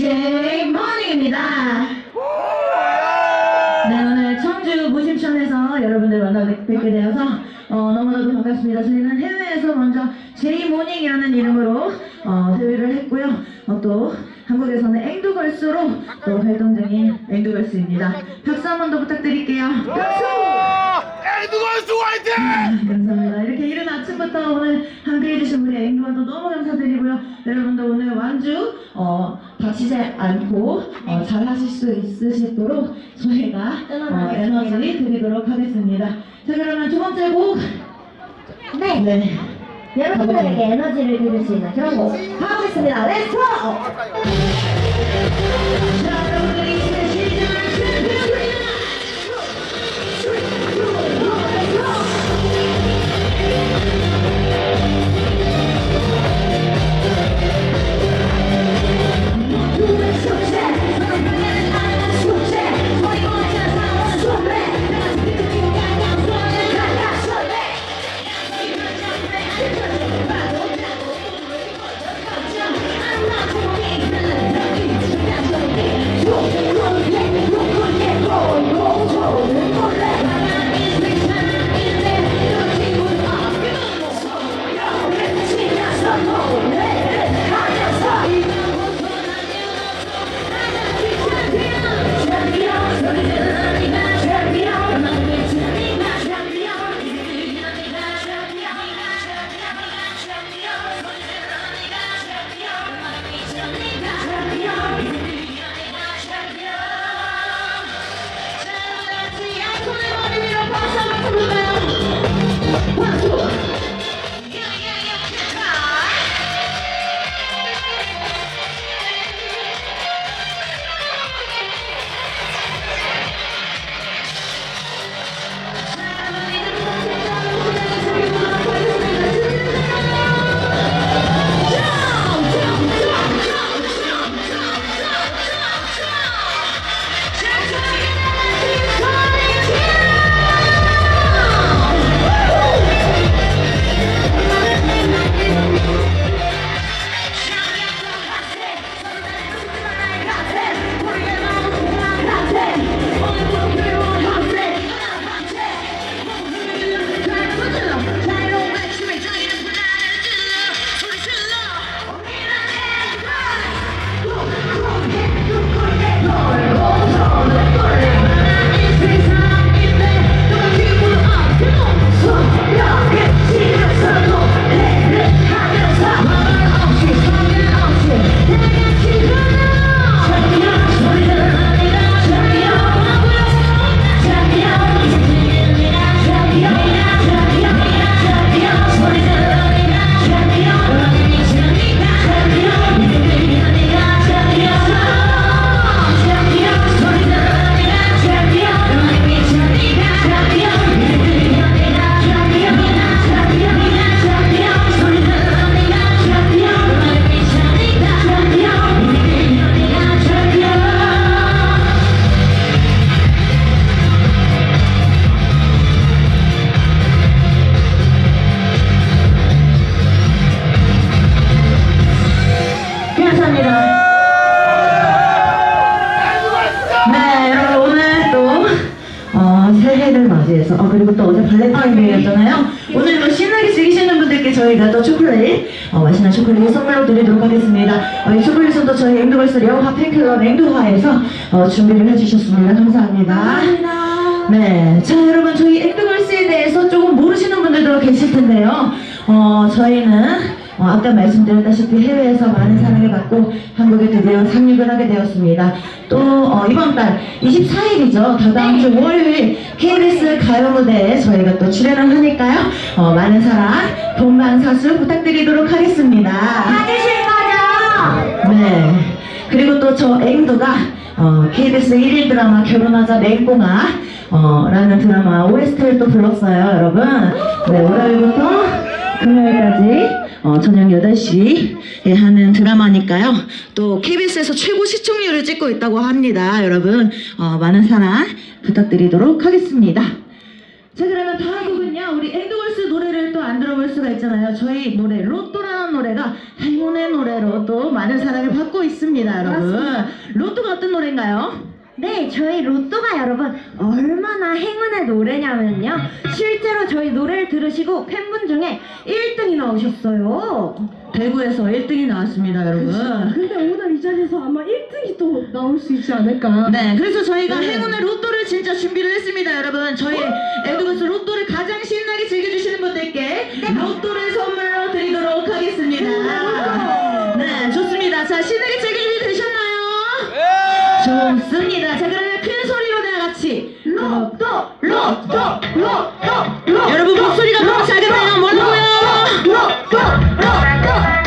앵두걸스 쉐이머닝입니다. 네, 오늘 청주 무심천에서 여러분들 만나 뵙- 뵙게 되어서 어, 너무나도 반갑습니다. 저희는 해외에서 먼저 제이모닝이라는 이름으로 어, 데뷔를 했고요. 어, 또 한국에서는 앵두걸스로 또 활동 중인 앵두걸스입니다. 박수 한 번 더 부탁드릴게요. 박수! 에드걸스 화이팅! 감사합니다. 이렇게 이른 아침부터 오늘 함께 해 주신 우리 앵두와도 너무 감사드리고요. 여러분도 오늘 완주 어, 다치지 않고 어, 잘 하실 수 있으시도록 저희가 어, 에너지 드리도록 하겠습니다. 자 그러면 두 번째 곡 네. 네. 여러분들에게 에너지를 드릴 수 있는 그런 곡 하겠습니다. 렛츠 고! 위해서 어, 그리고 또 어제 발렌타인데이였잖아요. 오늘 또 신나게 즐기시는 분들께 저희가 또 초콜릿 어, 맛있는 초콜릿 선물로 드리도록 하겠습니다. 어, 이 초콜릿은 또 저희 앵두걸스 레오하 팬클럽 앵두화에서 어, 준비를 해주셨습니다. 감사합니다. 네, 자 여러분 저희 앵두걸스에 대해서 조금 모르시는 분들도 계실 텐데요. 어, 저희는 어, 아까 말씀드렸다시피 해외에서 많은 사랑을 받고 한국에 드디어 상륙을 하게 되었습니다. 또 어, 이번 달 24일이죠. 다다음 주 월요일 KBS 가요 무대에 저희가 또 출연을 하니까요. 어, 많은 사랑, 본방사수 부탁드리도록 하겠습니다. 받으실 거죠? 네. 그리고 또 저 앵두가 어, KBS 1일 드라마 결혼하자 맹꽁아 어, 라는 드라마 OST를 또 불렀어요, 여러분. 네, 월요일부터 금요일까지 어, 저녁 8시에 하는 드라마니까요. 또 KBS에서 최고 시청률을 찍고 있다고 합니다, 여러분. 어, 많은 사랑 부탁드리도록 하겠습니다. 자 그러면 다음 곡은요 우리 엔드걸스 노래를 또 안 들어볼 수가 있잖아요 저희 노래 로또라는 노래가 행운의 노래로 또 많은 사랑을 받고 있습니다 여러분 로또가 어떤 노래인가요? 네, 저희 로또가 여러분 얼마나 행운의 노래냐면요. 실제로 저희 노래를 들으시고 팬분 중에 1등이 나오셨어요. 대구에서 1등이 나왔습니다 여러분 근데 오늘 이 자리에서 아마 1등이 또 나올 수 있지 않을까. 네 그래서 저희가 네. 행운의 로또를 진짜 준비를 했습니다 여러분 저희 엔드걸스 로또를 가장 신나게 즐겨주시는 분들께 로또를 선물로 드리도록 하겠습니다 네 좋습니다 자 신나게 되셨나요? 좋습니다. 자 그러면 큰 소리로 다 같이 로또 로또 로또 로 여러분 목소리가 너무 작으네요. 뭐라고요? 로또 로또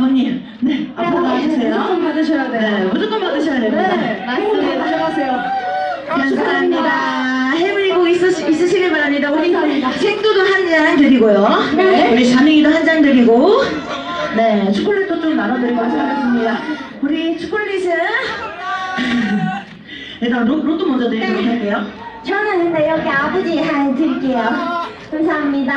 아버님, 네, 앞으로 나와주세요. 무조건 받으셔야 돼요. 네, 무조건 받으셔야 됩니다. 네, 맞습니다. 가져가세요. 감사합니다. 해물이 꼭 있으, 있으시 길 바랍니다. 우리 감사합니다. 생두도 한 잔 드리고요. 네. 우리 자능이도 한 잔 드리고, 네, 초콜릿도 좀 나눠드리도록 하겠습니다. 우리 초콜릿은 일단 로, 로또 먼저 드리도록 할게요. 저는 근데 여기 아버지 하나 드릴게요. 감사합니다.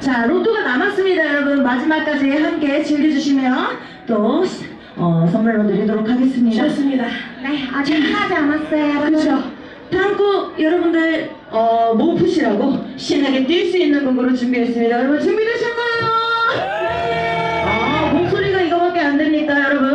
자, 로또가 남았습니다, 여러분. 마지막까지 함께 즐겨주시면 또 어, 선물로 드리도록 하겠습니다. 좋습니다. 네, 아직 끝나지 않았어요, 여러분. 그렇죠. 다음 곡 여러분들 어, 못 푸시라고 신나게 뛸 수 있는 곡으로 준비했습니다. 여러분 준비되셨나요? 아, 목소리가 이거밖에 안 됩니까, 여러분?